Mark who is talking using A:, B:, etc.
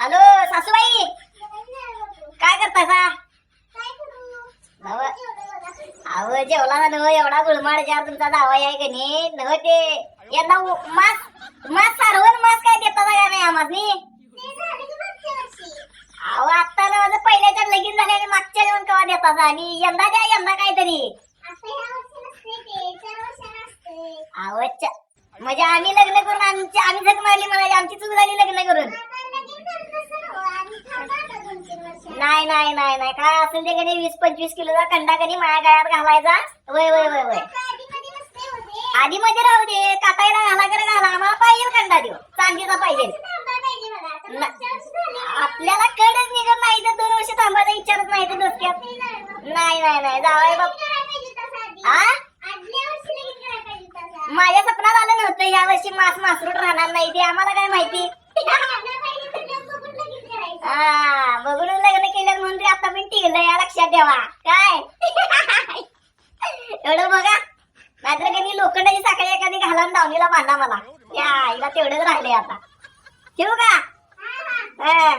A: Hello सासूबाई! काय करताय सा? नव अहो जेवला ना नव एवढा गुळमाड जार तुमचा दावा आहे का नाही? नव ते यंदा मास मास सारवण मास काय देता का नाही आम्हासनी अहो आता ना माझं पहिल्याच्या लगीन झाले आणि मागच्या जेवण केव्हा देता आणि यंदा द्या यंदा काहीतरी. अहो म्हणजे आम्ही लग्न करून आमची आम्ही झक मारली म्हणाली आमची चूक झाली लग्न करून. नाही नाही नाही नाही. काय असेल ते कधी वीस पंचवीस किलोचा कंडा कधी माया गळ्यात घालायचा? वय वय वय वय. आधी मध्ये राहू दे. कापायला घाला करे घाला. आम्हाला पाहिजे कंडा देऊ चांदीचा पाहिजे. आपल्याला कडच निघत नाही तर दोन वर्ष थांबायचा विचारच नाही तर डोसक्यात नाही नाही नाही. जावाय बाप. आ? माझ्या सपनात आलं नव्हतं. या वर्षी मास मासरूट राहणार नाही ते. आम्हाला काय माहिती? हा बघून या लक्षात ठेवा. काय? एवढं बघा. नाहीतर कधी लोखंडाची साखळी एखादी घालून दावणीला बांधा मला. या आईला तेवढंच राहिले आता. ठेवू का? हा.